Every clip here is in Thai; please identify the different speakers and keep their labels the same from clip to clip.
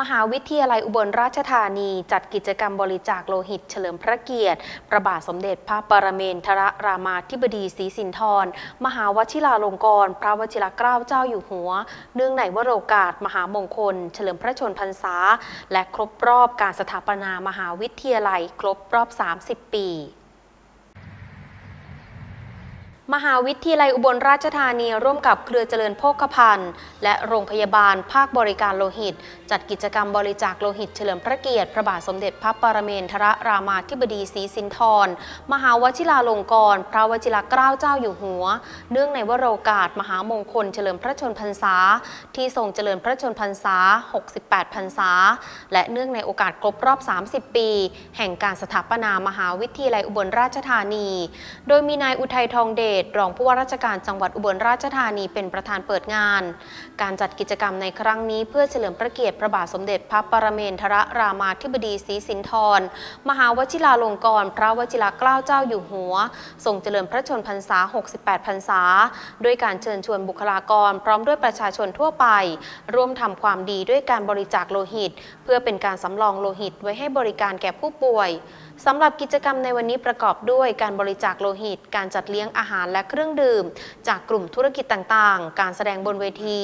Speaker 1: มหาวิทยาลัยอุบลราชธานีจัดกิจกรรมบริจาคโลหิตเฉลิมพระเกียรติ พระบาทสมเด็จพระปรเมนทรรามาธิบดีศรีสินธรมหาวชิราลงกรณ์พระวชิรเกล้าเจ้าอยู่หัว เนื่องในวโรกาส มหามงคล เฉลิมพระชนพรรษา และครบรอบการสถาปนามหาวิทยาลัย ครบรอบ 30 ปี มหาวิทยาลัยอุบลราชธานีร่วมกับเครือเจริญโภคภัณฑ์ และโรงพยาบาลภาคบริการโลหิต จัดกิจกรรมบริจาคโลหิตเฉลิมพระเกียรติ พระบาทสมเด็จพระปรเมนทรรามาธิบดีศรีสินธร มหาวชิราลงกรณ์พระวชิรเกล้าเจ้าอยู่หัว เนื่องในวโรกาสมหามงคลเฉลิมพระชนพรรษา ที่ทรงเจริญพระชนพรรษา 68 พรรษา และเนื่องในโอกาสครบรอบ 30 ปี แห่งการสถาปนามหาวิทยาลัยอุบลราชธานี โดยมีนายอุทัยทองเดชรองผู้ว่าราชการจังหวัดอุบลราชธานีเป็นประธานเปิดงาน การจัดกิจกรรมในครั้งนี้เพื่อเฉลิมพระเกียรติพระบาทสมเด็จพระปรเมนทรรามาธิบดีศรีสินธร มหาวชิราลงกรณ์พระวชิรเกล้าเจ้าอยู่หัวทรงเจริญพระชนพรรษา 68 พรรษา ด้วยการเชิญชวนบุคลากร พร้อมด้วยประชาชนทั่วไป ร่วมทำความดีด้วยการบริจาคโลหิต เพื่อเป็นการสำรองโลหิตไว้ให้บริการแก่ผู้ป่วยสำหรับกิจกรรมในวันนี้ประกอบด้วยการบริจาคโลหิต การจัดเลี้ยงอาหารและเครื่องดื่ม จากกลุ่มธุรกิจต่างๆ การแสดงบนเวที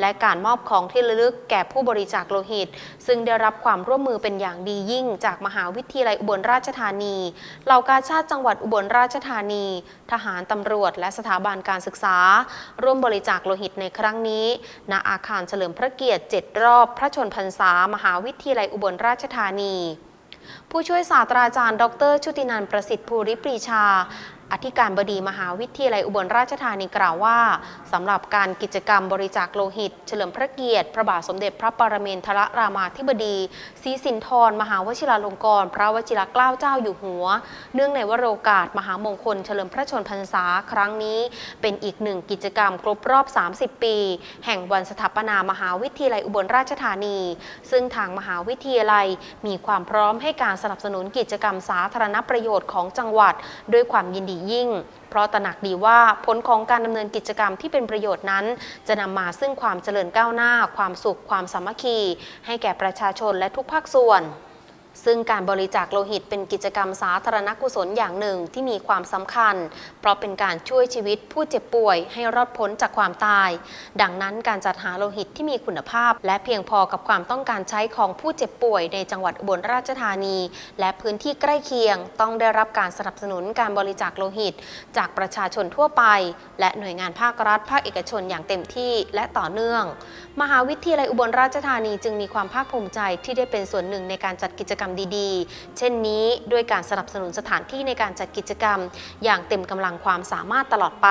Speaker 1: และการมอบของที่ระลึกแก่ผู้บริจาคโลหิต ซึ่งได้รับความร่วมมือเป็นอย่างดียิ่ง จากมหาวิทยาลัยอุบลราชธานี เหล่ากาชาติจังหวัดอุบลราชธานี ทหารตำรวจ และสถาบันการศึกษา ร่วมบริจาคโลหิตในครั้งนี้ ณ อาคารเฉลิมพระเกียรติ 7 รอบพระชนพรรษามหาวิทยาลัยอุบลราชธานีผู้ช่วยศาสตราจารย์ ดร ชุตินันท์ประสิทธิ์ภูริปรีชา อธิการบดีมหาวิทยาลัยอุบลราชธานีกล่าวว่าสำหรับการกิจกรรมบริจาคโลหิต เฉลิมพระเกียรติ พระบาทสมเด็จพระปรเมนทรรามาธิบดีศรีสินธรมหาวชิราลงกรณ์พระวชิรเกล้าเจ้าอยู่หัว เนื่องในวโรกาส มหามงคล เฉลิมพระชนพรรษาครั้งนี้ เป็นอีกหนึ่งกิจกรรมครบรอบ 30 ปี แห่งวันสถาปนามหาวิทยาลัยอุบลราชธานี ซึ่งทางมหาวิทยาลัยมีความพร้อมให้การสนับสนุนกิจกรรมสาธารณประโยชน์ของจังหวัด ด้วยความยินดียิ่ง เพราะตระหนักดีว่าผลของการดำเนินกิจกรรมที่เป็นประโยชน์นั้น จะนำมาซึ่งความเจริญก้าวหน้า ความสุข ความสามัคคี ให้แก่ประชาชนและทุกภาคส่วน ซึ่งการบริจาคโลหิตเป็นกิจกรรมสาธารณกุศลอย่างหนึ่งที่มีความสำคัญ เพราะเป็นการช่วยชีวิตผู้เจ็บป่วยให้รอดพ้นจากความตาย ดังนั้นการจัดหาโลหิตที่มีคุณภาพ และเพียงพอกับความต้องการใช้ของผู้เจ็บป่วยในจังหวัดอุบลราชธานี และพื้นที่ใกล้เคียง ต้องได้รับการสนับสนุนการบริจาคโลหิต จากประชาชนทั่วไป และหน่วยงานภาครัฐ ภาคเอกชนอย่างเต็มที่และต่อเนื่อง มหาวิทยาลัยอุบลราชธานีจึงมีความภาคภูมิใจที่ได้เป็นส่วนหนึ่งในการจัดกิจกรรมรมดีๆ เช่นนี้ด้วยการสนับสนุนสถานที่ในการจัดกิจกรรม อย่างเต็มกำลังความสามารถตลอดไป